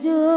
주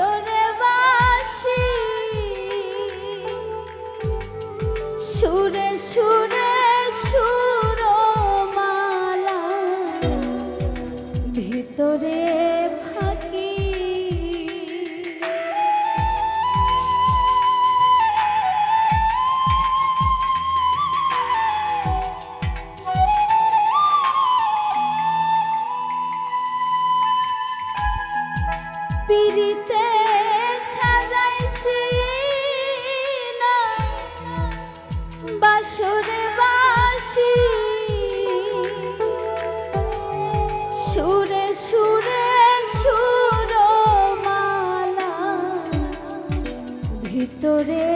সুরে বাসি সুরে সুর মালা ভিতরে ফাঁকি। পিরিত করে